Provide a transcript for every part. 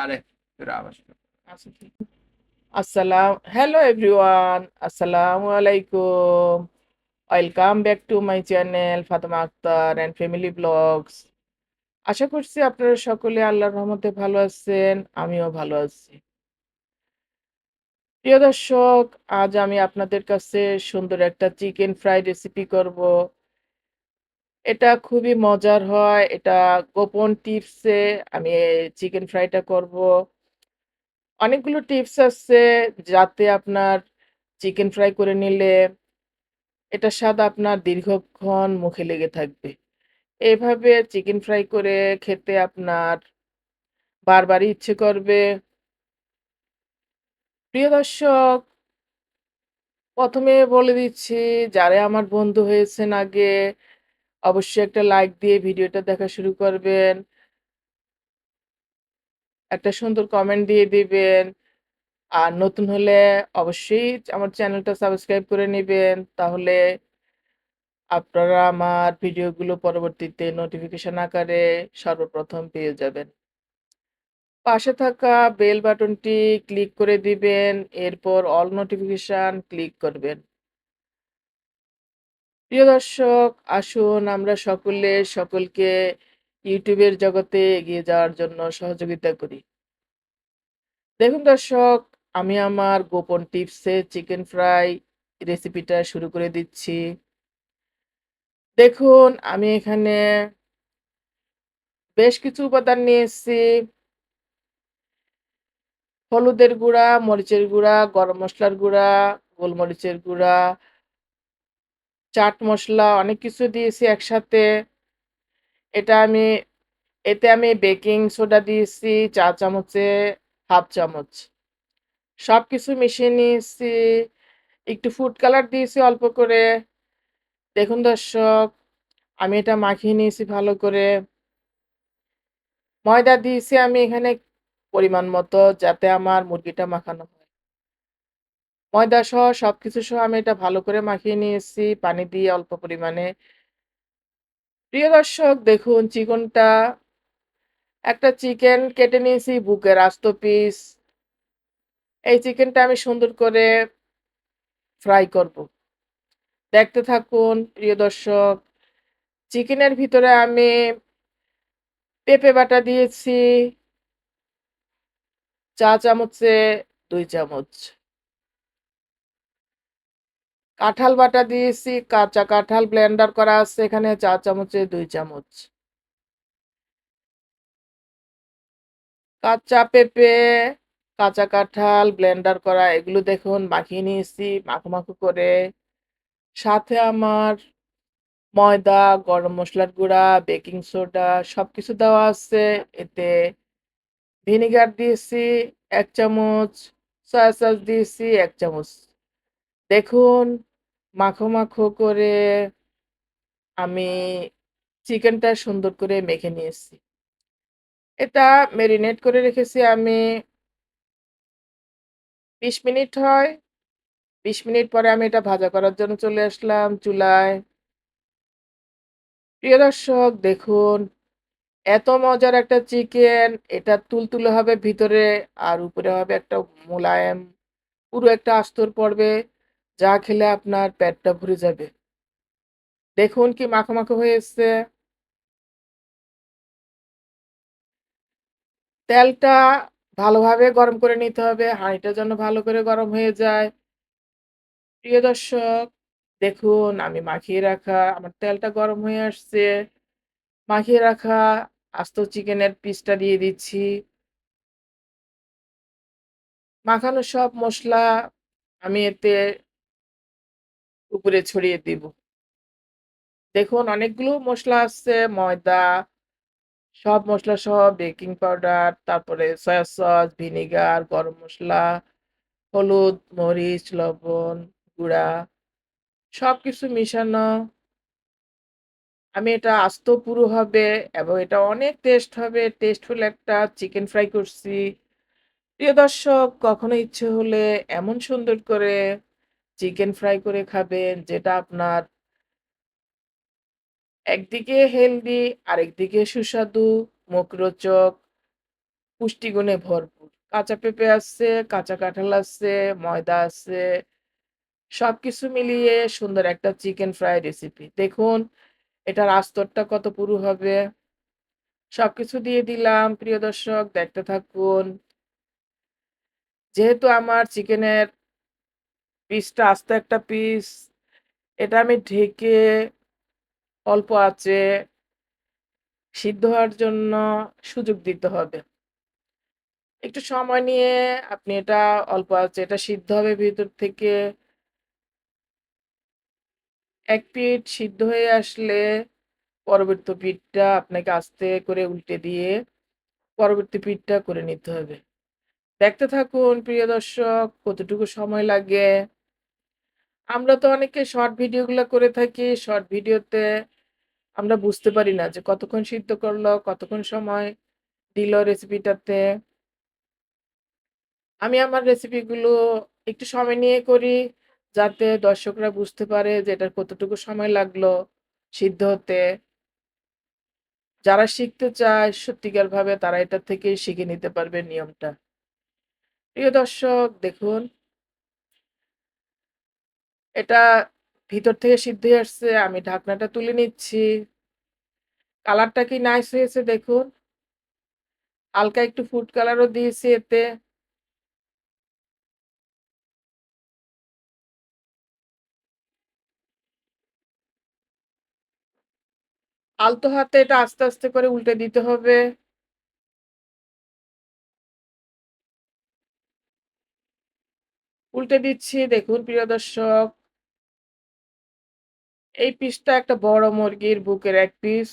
আরে। আসসালাম hello everyone আসসালামু আলাইকুম welcome back to my channel Fatema Akter and family vlogs আশা করছি আপনারা সকলে আল্লাহর রহমতে ভালো আছেন আমিও ভালো আছি। প্রিয় দর্শক আজ আমি আপনাদের কাছে সুন্দর একটা চিকেন ফ্রাই রেসিপি করব। এটা খুবই মজার হয়। এটা গোপন টিপসে আমি চিকেন ফ্রাইটা করব। অনেকগুলো টিপস আছে যাতে আপনার চিকেন ফ্রাই করে নিলে এটা স্বাদ আপনার দীর্ঘক্ষণ মুখে লেগে থাকবে। এইভাবে চিকেন ফ্রাই করে খেতে আপনার বারবারই ইচ্ছে করবে। প্রিয় দর্শক, প্রথমে বলে দিচ্ছি, যারা আমার বন্ধু হয়েছেন আগে অবশ্যই একটা লাইক দিয়ে ভিডিওটা দেখা শুরু করবেন। একটা সুন্দর কমেন্ট দিয়ে দিবেন। আর নতুন হলে অবশ্যই আমার চ্যানেলটা সাবস্ক্রাইব করে নেবেন। তাহলে আপনারা আমার ভিডিওগুলো পরবর্তীতে নোটিফিকেশন আকারে সর্বপ্রথম পেয়ে যাবেন। পাশে থাকা বেল বাটনটি ক্লিক করে দিবেন। এরপর অল নোটিফিকেশান ক্লিক করবেন। প্রিয় দর্শক, আসুন আমরা সকলে সকলকে ইউটিউবের জগতে এগিয়ে যাওয়ার জন্য সহযোগিতা করি। দেখুন দর্শক, আমি আমার গোপন টিপসে চিকেন ফ্রাই রেসিপিটা শুরু করে দিচ্ছি। দেখুন, আমি এখানে বেশ কিছু উপাদান নিয়ে এসেছি হলুদের গুঁড়া, মরিচের গুঁড়া, গরম মশলার গুঁড়া, গোলমরিচের গুঁড়া চাট মশলা অনেক কিছু দিয়েছি একসাথে। এটা আমি, এতে আমি বেকিং সোডা দিয়েছি, চা চামচে, হাফ চামচ। সব কিছু মিশিয়ে নিয়েছি। একটু ফুড কালার দিয়েছি অল্প করে। দেখুন দর্শক, আমি এটা মাখিয়ে নিয়েছি ভালো করে। ময়দা দিয়েছি আমি এখানে পরিমাণ মতো যাতে আমার মুরগিটা মাখানো হয়। ময়দা সহ সব কিছু সহ আমি এটা ভালো করে মাখিয়ে নিয়েছি। পানি দিয়ে অল্প পরিমাণে। প্রিয় দর্শক, দেখুন চিকনটা একটা চিকেন কেটে নিয়েছি, বুকের আস্ত পিস এই চিকেনটা আমি সুন্দর করে ফ্রাই করব। দেখতে থাকুন, প্রিয় দর্শক, চিকেনের ভিতরে আমি পেঁপে বাটা দিয়েছি, চা চামচে, দুই চামচ। কাঁঠাল বাটা দিয়েছি, কাঁচা কাঁঠাল ব্লেন্ডার করা আছে এখানে, চা চামচে, দুই চামচ। কাঁচা পেঁপে, কাঁচা কাঁঠাল ব্লেন্ডার করা, এগুলো দেখুন মাখিয়ে নিয়েছি, মাখো করে। সাথে আমার ময়দা, গরম মশলার গুঁড়া বেকিং সোডা সব কিছু দেওয়া আছে। এতে ভিনিগার দিয়েছি, এক চামচ সয়া সস দিয়েছি, এক চামচ। দেখুন মাখো মাখো করে আমি চিকেনটা সুন্দর করে মেখে নিয়েছি। এটা মেরিনেট করে রেখেছি আমি বিশ মিনিট হয়। বিশ মিনিট পরে আমি এটা ভাজা করার জন্য চলে আসলাম চুলায়। প্রিয় দর্শক, দেখুন, এত মজার একটা চিকেন, এটা তুলতুলে হবে ভিতরে আর উপরে হবে একটা মোলায়েম, পুরো একটা আস্তর পড়বে। যা খেলে আপনার পেটটা ভরে যাবে। দেখুন কি মাখো মাখো হয়ে এসছে। তেলটা ভালোভাবে গরম করে নিতে হবে, হাঁড়িটা যেন ভালো করে গরম হয়ে যায়। প্রিয় দর্শক, দেখুন আমি মাখিয়ে রাখা, আমার তেলটা গরম হয়ে আসছে। মাখিয়ে রাখা আস্ত চিকেনের পিসটা দিয়ে দিচ্ছি। মাখানো সব মশলা আমি এতে উপরে ছড়িয়ে দিব। দেখুন, অনেকগুলো মশলা আছে ময়দা, সব মশলা সহ, বেকিং পাউডার, তারপরে সয়া সস, ভিনেগার, গরম মশলা, হলুদ, মরিচ, লবণ, গুঁড়া সব কিছু মিশানো। আমি এটা আস্ত পুরো হবে এবং এটা অনেক টেস্ট হবে। টেস্টফুল একটা চিকেন ফ্রাই করছি। প্রিয় দর্শক, কখনো ইচ্ছে হলে এমন সুন্দর করে চিকেন ফ্রাই করে খাবেন যেটা আপনার একদিকে হেলদি আরেকদিকে সুস্বাদু মুখরোচক, পুষ্টিগুণে ভরপুর। কাঁচা পেঁপে আছে, কাঁচা কাঁঠাল আছে, ময়দা আছে। সব কিছু মিলিয়ে সুন্দর একটা চিকেন ফ্রাই রেসিপি। দেখুন এটার আস্তরটা কত পুরু হবে। সব কিছু দিয়ে দিলাম প্রিয় দর্শক দেখতে থাকুন। যেহেতু আমার চিকেনের পিসটা আস্ত একটা পিস, এটা আমি ঢেকে অল্প আছে সিদ্ধ হওয়ার জন্য সুযোগ দিতে হবে। একটু সময় নিয়ে আপনি এটা অল্প আছে এটা সিদ্ধ হবে ভিতর থেকে। এক পিঠ সিদ্ধ হয়ে আসলে পরবর্তী পিঠটা আপনাকে আস্তে করে উল্টে দিয়ে পরবর্তী পিঠটা করে নিতে হবে। দেখতে থাকুন প্রিয় দর্শক কতটুকু সময় লাগে। আমরা তো অনেকে শর্ট ভিডিওগুলা করে থাকি। শর্ট ভিডিওতে আমরা বুঝতে পারি না যে কতক্ষণ সিদ্ধ করল, কতক্ষণ সময় দিল রেসিপিটাতে। আমি আমার রেসিপিগুলো একটু সময় নিয়ে করি যাতে দর্শকরা বুঝতে পারে যে এটার কতটুকু সময় লাগল সিদ্ধ হতে। যারা শিখতে চায় সত্যিকারভাবে তারা এটা থেকেই শিখে নিতে পারবে নিয়মটা। প্রিয় দর্শক দেখুন এটা ভিতর থেকে সিদ্ধ আসছে। আমি ঢাকনাটা তুলে নিচ্ছি। কালারটা কি নাইস হয়েছে দেখুন। হালকা একটু ফুড কালারও দিয়েছি এতে। আলতো হাতে এটা আস্তে, আস্তে করে উল্টে দিতে হবে। উল্টে দিচ্ছি দেখুন প্রিয় দর্শক। এই পিসটা একটা বড় মুরগির বুকের এক পিস।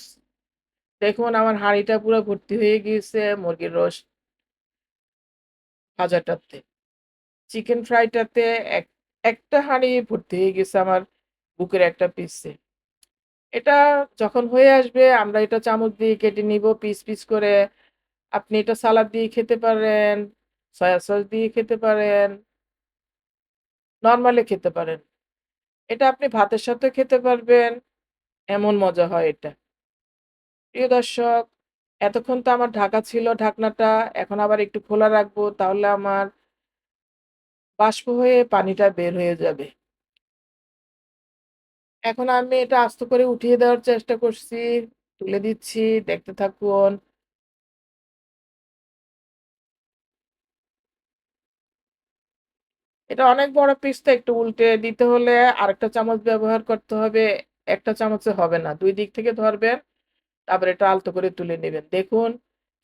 দেখুন আমার হাঁড়িটা পুরো ভর্তি হয়ে গিয়েছে মুরগির রোস্ট ভাজাটাতে। চিকেন ফ্রাইটাতে এক একটা হাঁড়ি ভর্তি হয়ে গেছে আমার বুকের একটা পিসে। এটা যখন হয়ে আসবে আমরা এটা চামচ দিয়ে কেটে নিব পিস, পিস করে। আপনি এটা সালাদ দিয়ে খেতে পারেন, সয়া সস দিয়ে খেতে পারেন। নরমালি খেতে পারেন। এটা আপনি ভাতের সাথে খেতে পারবেন। এমন মজা হয় এটা। প্রিয় দর্শক, এতক্ষণ তো আমার ঢাকা ছিল ঢাকনাটা। এখন আবার একটু খোলা রাখব তাহলে আমার বাষ্প হয়ে পানিটা বের হয়ে যাবে। এখন আমি এটা আস্ত করে উঠিয়ে দেওয়ার চেষ্টা করছি। তুলে দিচ্ছি, দেখতে থাকুন। এটা অনেক বড় পিস তো একটু উল্টে দিতে হলে আরেকটা চামচ ব্যবহার করতে হবে। একটা চামচে হবে না। দুই দিক থেকে ধরবেন। তারপরে এটা আলতো করে তুলে নেবেন দেখুন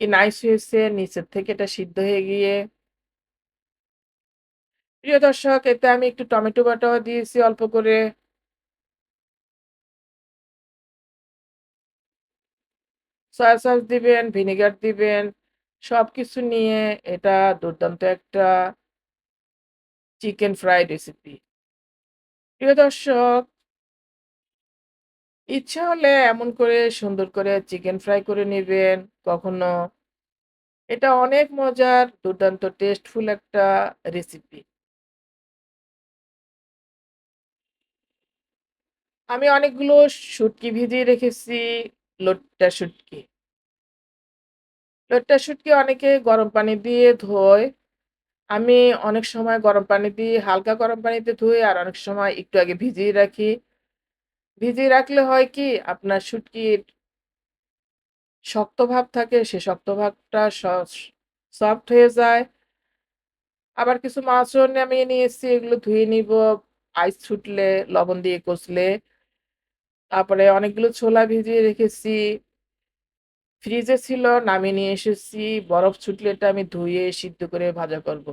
কি নাইস হয়েছে নিচের থেকে এটা সিদ্ধ হয়ে গিয়ে। প্রিয় দর্শক এতে আমি একটু টমেটো বাটাও দিয়েছি অল্প করে। সয়া সস দিবেন, ভিনেগার দিবেন। সব কিছু নিয়ে এটা দুর্দান্ত একটা চিকেন ফ্রাই রেসিপি। প্রিয় দর্শক ইচ্ছা হলে এমন করে সুন্দর করে চিকেন ফ্রাই করে নেবেন কখনো। এটা অনেক মজার দুর্দান্ত টেস্টফুল একটা রেসিপি। আমি অনেকগুলো শুটকি ভিজিয়ে রেখেছি, লোট্টা শুটকি। লোট্টা শুটকি অনেকে গরম পানি দিয়ে ধোয়। আমি অনেক সময় গরম পানি দিয়ে হালকা গরম পানিতে ধুই আর অনেক সময় একটু আগে ভিজিয়ে রাখি। ভিজিয়ে রাখলে হয় কি আপনার শুটকির শক্ত ভাব থাকে সে শক্ত ভাবটা সফট হয়ে যায়। আবার কিছু মাছও নামিয়ে নিয়েছি এগুলো ধুয়ে নিব আইস ছুটলে, লবণ দিয়ে কষলে। তারপরে অনেকগুলো ছোলা ভিজিয়ে রেখেছি। ফ্রিজে ছিল নামিয়ে নিয়ে এসেছি। বরফ ছুটলে এটা আমি ধুয়ে সিদ্ধ করে ভাজা করব।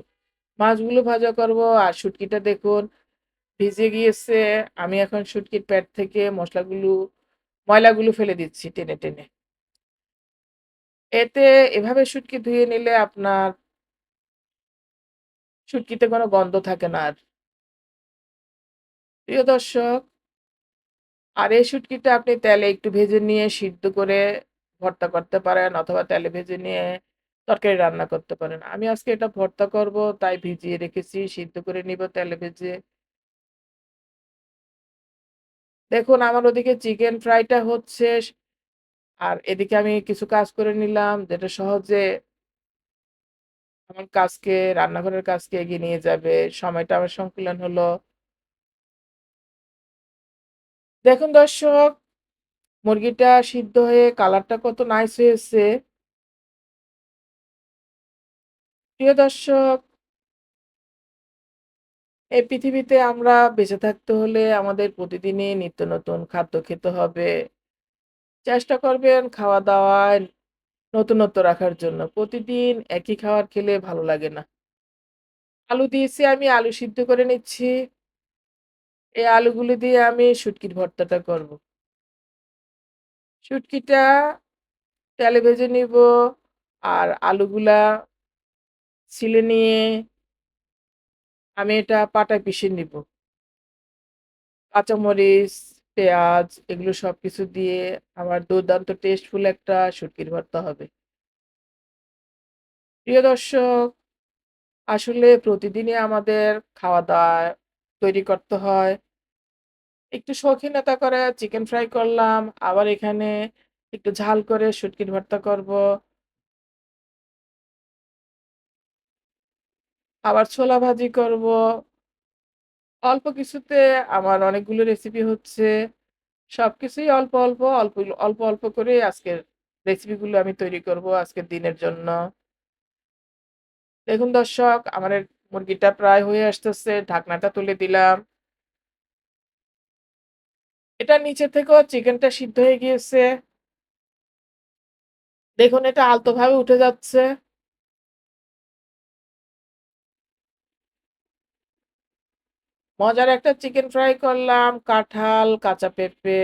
মাছগুলো ভাজা করব আর শুটকিটা দেখুন ভিজে গিয়েছে। আমি এখন শুটকির প্যাট থেকে মশলাগুলো ময়লাগুলো ফেলে দিচ্ছি টেনে, টেনে। এতে এভাবে শুটকি ধুয়ে নিলে আপনার শুটকিতে কোনো গন্ধ থাকে না আর। প্রিয় দর্শক আর এই শুটকিটা আপনি তেলে একটু ভেজে নিয়ে সিদ্ধ করে ভর্তা করতে পারেন অথবা তেলে ভেজে নিয়ে তরকারি রান্না করতে পারেন। আমি আজকে এটা ভর্তা করব তাই ভিজিয়ে রেখেছি, সিদ্ধ করে নিব তেলে ভেজে। দেখুন আমার ওদিকে চিকেন ফ্রাইটা হচ্ছে। আর এদিকে আমি কিছু কাজ করে নিলাম যেটা সহজে আমার কাজকে রান্নাঘরের কাজকে এগিয়ে নিয়ে যাবে। সময়টা আমার সংকুলন হলো। দেখুন দর্শক, মুরগিটা সিদ্ধ হয়ে কালারটা কত নাইস হয়েছে। প্রিয় দর্শক, এই পৃথিবীতে আমরা বেঁচে থাকতে হলে আমাদের প্রতিদিনই নিত্য নতুন খাদ্য খেতে হবে। চেষ্টা করবেন খাওয়া-দাওয়ায় নতুনত্ব রাখার জন্য। প্রতিদিন একই খাবার খেলে ভালো লাগে না। আলু দিয়েছি আমি, আলু সিদ্ধ করে নিচ্ছি। এই আলুগুলো দিয়ে আমি শুটকির ভর্তাটা করব। শুটকিটা তেলে ভেজে নিব আর আলুগুলা ছিলে নিয়ে আমি এটা পাটায় পিষে নিব। কাঁচামরিচ, পেঁয়াজ এগুলো সব কিছু দিয়ে আমার দুর্দান্ত টেস্টফুল একটা শুটকির ভর্তা হবে। প্রিয় দর্শক, আসলে প্রতিদিনই আমাদের খাওয়া-দাওয়া তৈরি করতে হয়। একটু শৌখিনতা করে চিকেন ফ্রাই করলাম। আবার এখানে একটু ঝাল করে শুটকির ভর্তা করব। আবার ছোলা ভাজি করব। অল্প কিছুতে আমার অনেকগুলো রেসিপি হচ্ছে। সব কিছুই অল্প, অল্প, অল্প, অল্প, অল্প করে আজকের রেসিপিগুলো আমি তৈরি করব আজকের দিনের জন্য। দেখুন দর্শক, আমার মুরগিটা প্রায় হয়ে আসতেছে। ঢাকনাটা তুলে দিলাম। এটা নিচে থেকেও চিকেনটা সিদ্ধ হয়ে গিয়েছে। দেখুন এটা আলতোভাবে উঠে যাচ্ছে। মজার একটা চিকেন ফ্রাই করলাম। কাঁঠাল, কাঁচা পেঁপে,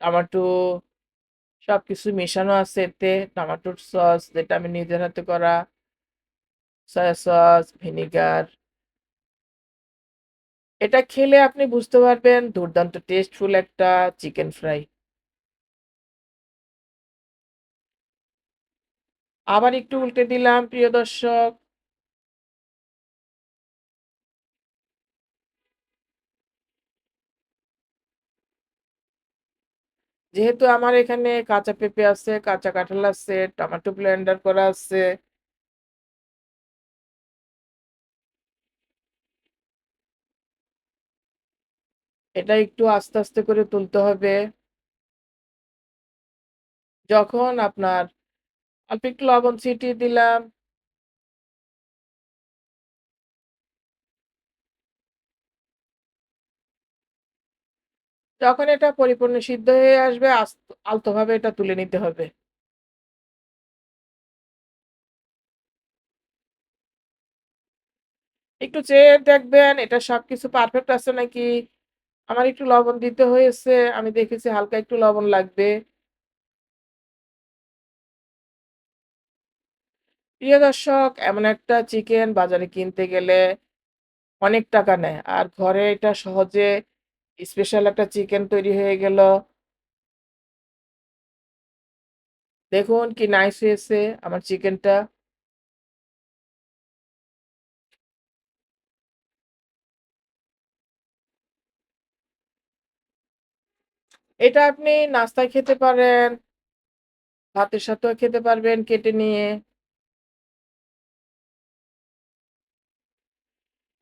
টমাটো সব সবকিছু মেশানো আছে এতে। টমাটোর সস যেটা আমি নিজের হাতে করা। Soya sauce, vinegar. এটা খেলে আপনি বুঝতে পারবেন দুর্দান্ত টেস্টফুল একটা চিকেন ফ্রাই। আবার একটু উল্টে দিলাম প্রিয় দর্শক। যেহেতু আমার এখানে কাঁচা পেঁপে আছে, কাঁচা কাঁঠাল আছে, টমেটো ব্লেন্ডার করা আছে। এটা একটু আস্তে, আস্তে করে তুলতে হবে। যখন আপনার অল্প একটু লবণ ছিটিয়ে দিলাম। যখন এটা পরিপূর্ণ সিদ্ধ হয়ে আসবে আস আলতোভাবে এটা তুলে নিতে হবে। একটু চেয়ে দেখবেন এটা সবকিছু পারফেক্ট আছে নাকি। আমার একটু লবণ দিতে হয়েছে। আমি দেখেছি হালকা একটু লবণ লাগবে। প্রিয় দর্শক, এমন একটা চিকেন বাজারে কিনতে গেলে অনেক টাকা নেয়। আর ঘরে এটা সহজে স্পেশাল একটা চিকেন তৈরি হয়ে গেল। দেখুন কি নাইস হয়েছে আমার চিকেনটা। এটা আপনি নাস্তায় খেতে পারেন। ভাতের সাথেও খেতে পারবেন কেটে নিয়ে।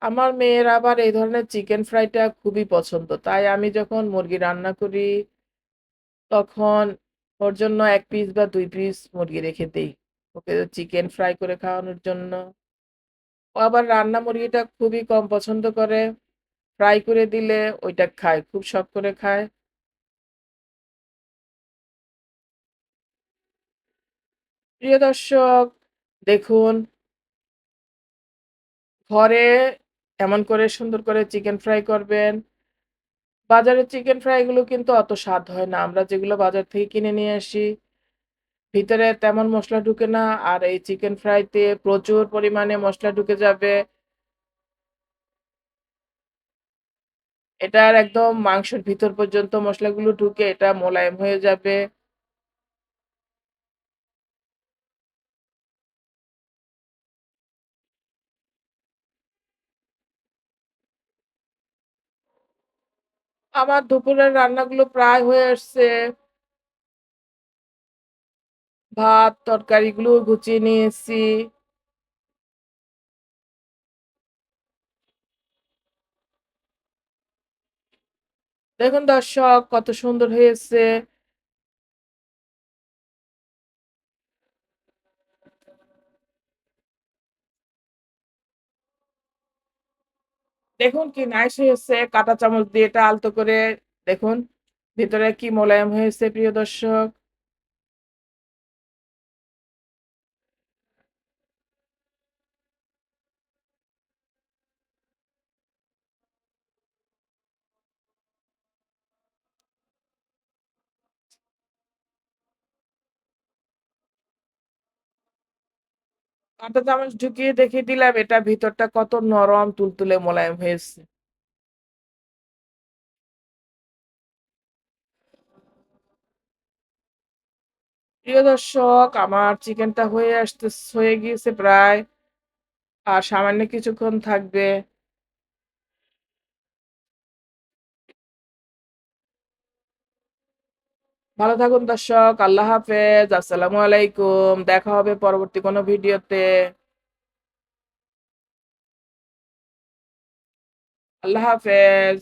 আমার মেয়ের আবার এই ধরনের চিকেন ফ্রাইটা খুবই পছন্দ। তাই আমি যখন মুরগি রান্না করি তখন ওর জন্য এক পিস বা দুই পিস মুরগি রেখে দিই ওকে চিকেন ফ্রাই করে খাওয়ানোর জন্য। ও আবার রান্না মুরগিটা খুবই কম পছন্দ করে। ফ্রাই করে দিলে ওইটা খায়, খুব শখ করে খায়। প্রিয় দর্শক, দেখুন ঘরে এমন করে সুন্দর করে চিকেন ফ্রাই করবেন। বাজারের চিকেন ফ্রাইগুলো কিন্তু অত স্বাদ হয় না। আমরা যেগুলো বাজার থেকে কিনে নিয়ে আসি ভিতরে তেমন মশলা ঢুকে না। আর এই চিকেন ফ্রাইতে প্রচুর পরিমাণে মশলা ঢুকে যাবে। এটার একদম মাংসের ভিতর পর্যন্ত মশলাগুলো ঢুকে এটা মোলায়েম হয়ে যাবে। আমার দুপুরের রান্নাগুলো প্রায় হয়ে আসছে। ভাত, তরকারিগুলো গুছিয়ে নিয়েছি। দেখুন দর্শক, কত সুন্দর হয়েছে। দেখুন কি নাইস হয়েছে। কাটা চামচ দিয়ে এটা আলতো করে দেখুন, ভিতরে কি মোলায়েম হয়েছে প্রিয় দর্শক। কাঁটা চামচ ঢুকিয়ে দেখে দিলাম, এটা ভিতরটা কত নরম তুলতুলে মোলায়েম হয়েছে। প্রিয় দর্শক, আমার চিকেনটা হয়ে আসতে, হয়ে গিয়েছে প্রায়। আর সামান্য কিছুক্ষণ থাকবে। ভালো থাকুন দর্শক। আল্লাহ হাফেজ। আসসালামু আলাইকুম। দেখা হবে পরবর্তী কোনো ভিডিওতে। আল্লাহ হাফেজ।